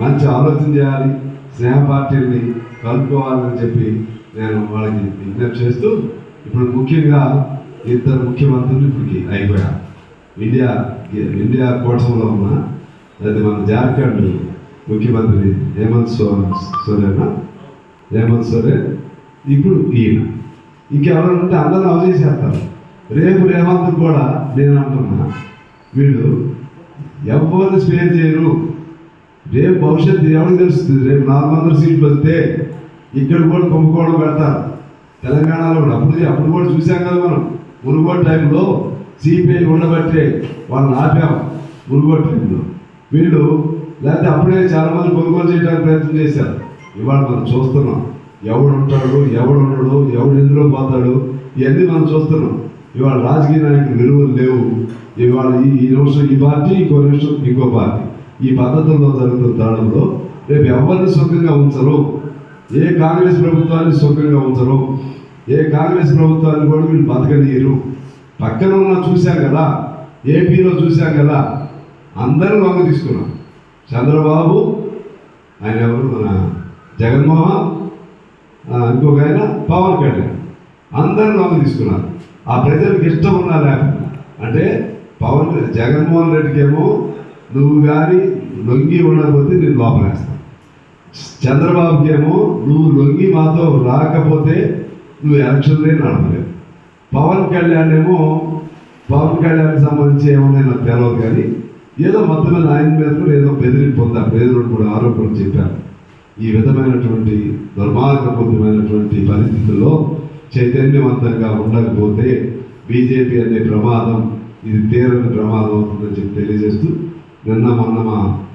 మంచి ఆలోచన చేయాలి స్నేహ పార్టీని కలుపుకోవాలని చెప్పి నేను వాళ్ళకి విజ్ఞప్తి చేస్తూ ఇప్పుడు ముఖ్యంగా ఇద్దరు ముఖ్యమంత్రులు ఇప్పటికి అయిపోయారు. ఇండియా ఇండియా కోటంలో ఉన్న అది మన జార్ఖండ్ ముఖ్యమంత్రి హేమంత్ సో సోరేనా? హేమంత్ సోరేన్ ఇప్పుడు ఈయన. ఇంకెవరైనా ఉంటే అందరూ అవజేసేస్తారు రేపు రేవంత్ కూడా నేను అంటున్నా వీళ్ళు ఎవరిని స్పేర్ చేయరు. రేపు భవిష్యత్తు ఎవరికి తెలుస్తుంది. రేపు నాలుగు వందల సీట్లు వస్తే ఇక్కడ కూడా కుంభకోణం పెడతారు తెలంగాణలో కూడా అప్పుడు అప్పుడు కూడా చూసాం కదా మనం. మునుగోడు టైంలో సిపిఐ ఉండబట్టే వాళ్ళని ఆపాం మునుగోడు టైంలో. వీళ్ళు లేకపోతే అప్పుడే చాలా మంది కొనుగోలు చేయడానికి ప్రయత్నం చేశారు. ఇవాళ మనం చూస్తున్నాం. ఎవడు ఉంటాడు ఎవడు ఉండడు ఎవడు ఎందులో పోతాడు ఇవన్నీ మనం చూస్తున్నాం. ఇవాళ రాజకీయ నాయకులు విలువలు లేవు. ఇవాళ ఈ ఈ నిమిషం ఈ పార్టీ ఇంకో నిమిషం ఇంకో పార్టీ. ఈ పద్ధతుల్లో జరుగుతున్న దాడుల్లో రేపు ఎవరిని సుఖంగా ఉంచరు? ఏ కాంగ్రెస్ ప్రభుత్వాన్ని సుఖంగా ఉంచరు? ఏ కాంగ్రెస్ ప్రభుత్వాన్ని కూడా వీళ్ళు బతకనీయరు. పక్కన ఉన్న చూశాం కదా ఏపీలో చూశాం కదా అందరూ లొంగ తీసుకున్నాం చంద్రబాబు ఆయన ఎవరు? మన జగన్మోహన్ ఇంకొక ఆయన పవన్ కళ్యాణ్. అందరూ లొంగ తీసుకున్నారు. ఆ ప్రజలకు ఇష్టం ఉన్నా అంటే పవన్ జగన్మోహన్ రెడ్డికి ఏమో నువ్వు కానీ లొంగి ఉండకపోతే నేను లోపలేస్తాను. చంద్రబాబుకి ఏమో నువ్వు లొంగి మాతో రాకపోతే నువ్వు ఎలక్షన్లే నడపలేవు. పవన్ కళ్యాణ్ ఏమో పవన్ కళ్యాణ్కి సంబంధించి ఏమైనా తెలవదు కానీ ఏదో మొత్తం మీద ఆయన మీద కూడా ఏదో బెదిరింపు పొందారు ఆ బెదిరింపు కూడా ఆరోపణలు చెప్పారు. ఈ విధమైనటువంటి దుర్మార్గపూరితమైనటువంటి పరిస్థితుల్లో చైతన్యవంతంగా ఉండకపోతే బీజేపీ అనే ప్రమాదం ఇది తీరని ప్రమాదం అవుతుందని చెప్పి తెలియజేస్తూ 人那么那么。